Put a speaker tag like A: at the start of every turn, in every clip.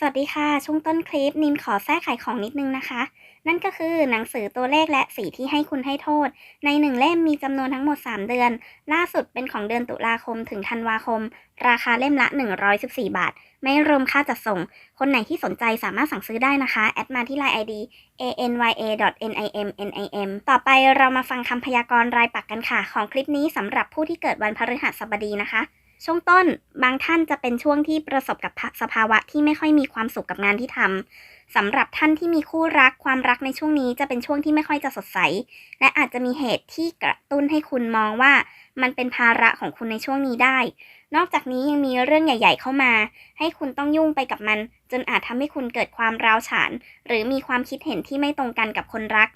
A: สวัสดีค่ะ ช่วงต้นคลิปนินขอแทรกขายของนิดนึงนะคะ นั่นก็คือหนังสือตัวเลขและสีที่ให้คุณให้โทษ ในหนึ่งเล่มมีจำนวนทั้งหมด 3 เดือน ล่าสุดเป็นของเดือนตุลาคมถึงธันวาคม ราคาเล่มละ 114 บาท ไม่รวมค่าจัดส่ง คนไหนที่สนใจสามารถสั่งซื้อได้นะคะ แอดมาที่ Line ID anya.nim.nim ต่อไปเรามาฟังคำพยากรณ์รายปักกันค่ะ ของคลิปนี้สำหรับผู้ที่เกิดวันพฤหัสบดีนะคะ ช่วงต้นบางท่านจะเป็นช่วงที่ประสบกับสภาวะที่ไม่ค่อยมีความสุขกับงานที่ทำสำหรับท่านที่มีคู่รักความรักในช่วงนี้จะเป็นช่วงที่ไม่ค่อยจะสดใส และอาจจะมีเหตุที่กระตุ้นให้คุณมองว่า มันเป็นภาระของคุณในช่วงนี้ได้ นอกจากนี้ยังมีเรื่องใหญ่ ๆ เข้ามา ให้คุณต้องยุ่งไปกับมัน จนอาจทำให้คุณเกิดความร้าวฉาน หรือมีความคิดเห็นที่ไม่ตรงกันกับคนรัก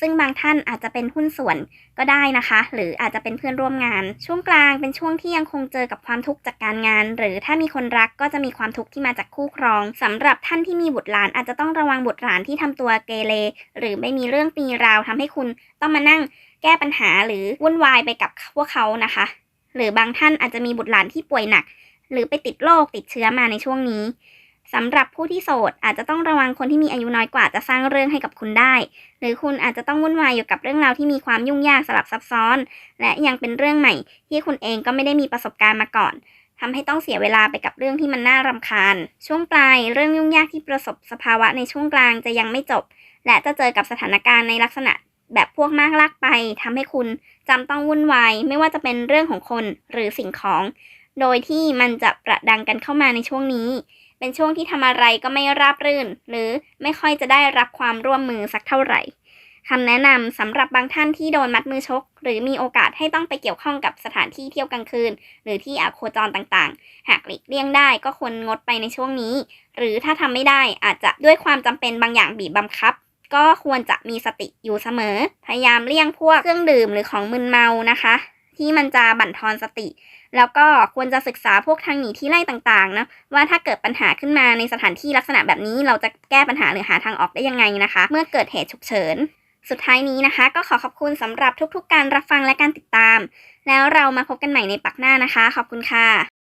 A: ซึ่งบางท่านอาจจะเป็นหุ้นส่วนก็ได้นะคะ หรืออาจจะเป็นเพื่อนร่วมงาน ช่วงกลางเป็นช่วงที่ยังคงเจอกับความทุกข์จากการงาน หรือถ้ามีคนรักก็จะมีความทุกข์ที่มาจากคู่ครองสำหรับท่านที่มีบุตรหลานอาจจะต้องระวังบุตรหลานที่ทำตัวเกเรหรือไม่มีเรื่องปีราวทำให้คุณต้องมานั่งแก้ปัญหาหรือวุ่นวายไปกับพวกเขานะคะ หรือบางท่านอาจจะมีบุตรหลานที่ป่วยหนัก หรือไปติดโรคติดเชื้อมาในช่วงนี้ สำหรับผู้ที่โสดอาจจะต้องระวังคนที่มีอายุน้อยกว่าจะสร้างเรื่องให้กับคุณได้ หรือคุณอาจจะต้องวุ่นวายอยู่กับเรื่องราวที่มีความยุ่งยากสลับซับซ้อน และยังเป็นเรื่องใหม่ ที่คุณเองก็ไม่ได้มีประสบการณ์มาก่อนทำให้ต้องเสียเวลาไปกับเรื่องที่มันน่ารำคาญ ช่วงปลายเรื่องยุ่งยากที่ประสบสภาวะในช่วงกลางจะยังไม่จบ และจะเจอกับสถานการณ์ในลักษณะแบบพวกมากลากไปทำให้คุณจำต้องวุ่นวายไม่ว่าจะเป็นเรื่องของคนหรือสิ่งของ โดยที่มันจะประดังกันเข้ามาในช่วงนี้ เป็นช่วงที่ทำอะไรก็ไม่ราบรื่น หรือไม่ค่อยจะได้รับความร่วมมือสักเท่าไหร่คำแนะนำสำหรับบางท่านที่โดนมัดมือชก หรือมีโอกาสให้ต้องไปเกี่ยวข้องกับสถานที่เที่ยวกลางคืน หรือที่อาโคจรต่างๆ หากหลีกเลี่ยงได้ก็ควรงดไปในช่วงนี้ หรือถ้าทำไม่ได้อาจจะด้วยความจำเป็นบางอย่างบีบบังคับ ก็ควรจะมีสติอยู่เสมอ พยายามเลี่ยงพวกเครื่องดื่มหรือของมึนเมานะคะ ที่มันจะบั่นทอนสติ แล้วก็ควรจะศึกษาพวกทางหนีที่ไล่ต่างๆนะว่าถ้าเกิดปัญหาขึ้นมาในสถานที่ลักษณะแบบนี้ เราจะแก้ปัญหาหรือหาทางออกได้ยังไงนะคะ เมื่อเกิดเหตุฉุกเฉิน สุดท้ายนี้นะคะ ก็ขอขอบคุณสำหรับทุกๆการรับฟังและการติดตาม แล้วเรามาพบกันใหม่ในปักหน้านะคะ ขอบคุณค่ะ